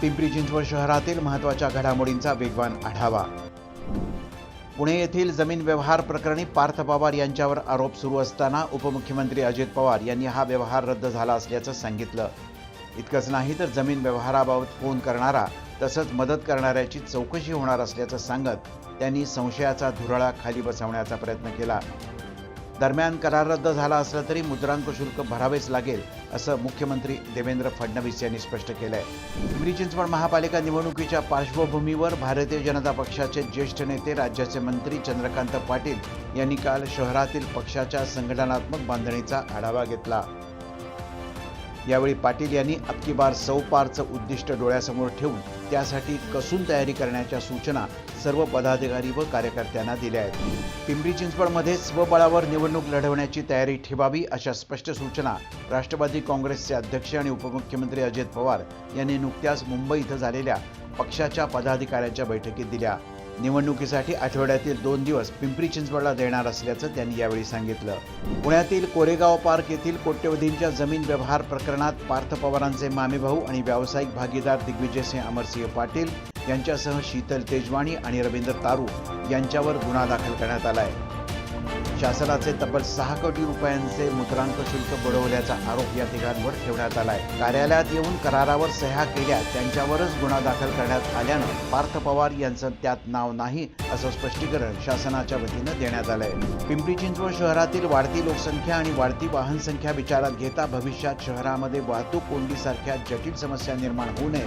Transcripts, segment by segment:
पिंपरी चिंचवड शहरातील महत्त्वाच्या घडामोडींचा वेगवान आढावा. पुणे येथील जमीन व्यवहार प्रकरणी पार्थ पवार यांच्यावर आरोप सुरू असताना उपमुख्यमंत्री अजित पवार यांनी हा व्यवहार रद्द झाला असल्याचं सांगितलं. इतकंच नाही तर जमीन व्यवहाराबाबत फोन करणारा तसंच मदत करणाऱ्याची चौकशी होणार असल्याचं सांगत त्यांनी संशयाचा धुराळा खाली बसवण्याचा प्रयत्न केला. दरम्यान करार रद्द झाला असला तरी मुद्रांक शुल्क भरावेच लागेल असं मुख्यमंत्री देवेंद्र फडणवीस यांनी स्पष्ट केलंय. पिंपरी चिंचवड महापालिका निवडणुकीच्या पार्श्वभूमीवर भारतीय जनता पक्षाचे ज्येष्ठ नेते राज्याचे मंत्री चंद्रकांत पाटील यांनी काल शहरातील पक्षाच्या संघटनात्मक बांधणीचा आढावा घेतला. यावेळी पाटील यांनी अबकी बार सौ पारचं उद्दिष्ट डोळ्यासमोर ठेवून त्यासाठी कसून तयारी करण्याच्या सूचना सर्व पदाधिकारी व कार्यकर्त्यांना दिल्या आहेत. पिंपरी चिंचवडमध्ये स्वबळावर निवडणूक लढवण्याची तयारी ठेवावी अशा स्पष्ट सूचना राष्ट्रवादी काँग्रेसचे अध्यक्ष आणि उपमुख्यमंत्री अजित पवार यांनी नुकत्याच मुंबई इथं झालेल्या पक्षाच्या पदाधिकाऱ्यांच्या बैठकीत दिल्या. निवडणुकीसाठी आठवड्यातील दोन दिवस पिंपरी चिंचवडला देणार असल्याचं त्यांनी यावेळी सांगितलं. पुण्यातील कोरेगाव पार्क येथील कोट्यवधींच्या जमीन व्यवहार प्रकरणात पार्थ पवारांचे मामेभाऊ आणि व्यावसायिक भागीदार दिग्विजयसिंह अमरसिंह पाटील यांच्यासह शीतल तेजवाणी आणि रवींद्र तारू यांच्यावर गुन्हा दाखल करण्यात आला आहे शासनाचे तब्बल सहा कोटी रुपयांचे मुद्रांक शुल्क बुडवल्याचा आरोप या तिघांवर ठेवण्यात आलाय. कार्यालयात येऊन करारावर सह्या केल्या त्यांच्यावरच गुन्हा दाखल करण्यात आल्यानं पार्थ पवार यांचं त्यात नाव नाही असं स्पष्टीकरण शासनाच्या वतीनं देण्यात आलंय. पिंपरी चिंचवड शहरातील वाढती लोकसंख्या आणि वाढती वाहन संख्या विचारात घेता भविष्यात शहरामध्ये वाहतूक कोंडीसारख्या जटिल समस्या निर्माण होऊ नये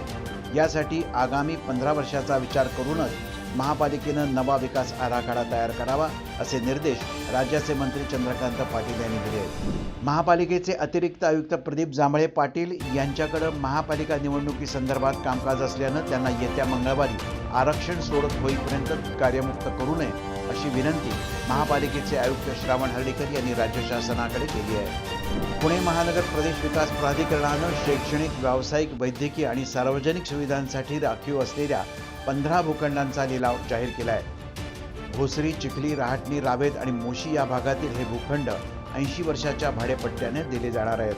यासाठी आगामी पंधरा वर्षाचा विचार करूनच महापालिकेनं नवा विकास आराखडा तयार करावा असे निर्देश राज्याचे मंत्री चंद्रकांत पाटील यांनी दिले आहेत. महापालिकेचे अतिरिक्त आयुक्त प्रदीप जांभळे पाटील यांच्याकडे महापालिका निवडणुकीसंदर्भात कामकाज असल्यानं त्यांना येत्या मंगळवारी आरक्षण सोडत होईपर्यंत कार्यमुक्त करू नये अशी विनंती महापालिकेचे आयुक्त श्रावण हर्डीकर यांनी राज्य शासनाकडे केली आहे. पुणे महानगर प्रदेश विकास प्राधिकरणानं शैक्षणिक व्यावसायिक वैद्यकीय आणि सार्वजनिक सुविधांसाठी राखीव असलेल्या पंधरा भूखंडांचा लिलाव जाहीर केला आहे भोसरी चिखली रहाटणी रावेत आणि मोशी या भागातील हे भूखंड ऐंशी वर्षाच्या भाडेपट्ट्याने दिले जाणार आहेत.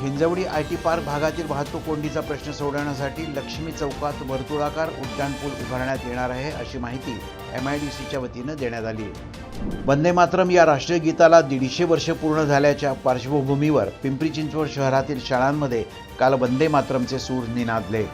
हिंजवडी आय टी पार्क भागातील वाहतूक कोंडीचा प्रश्न सोडवण्यासाठी लक्ष्मी चौकात वर्तुळाकार उड्डाणपूल उभारण्यात येणार आहे अशी माहिती एम आय डी सीच्या वतीनं देण्यात आली. वंदे मातरम या राष्ट्रीय गीताला दीडशे वर्ष पूर्ण झाल्याच्या पार्श्वभूमीवर पिंपरी चिंचवड शहरातील शाळांमध्ये काल वंदे मातरमचे सूर निनादले.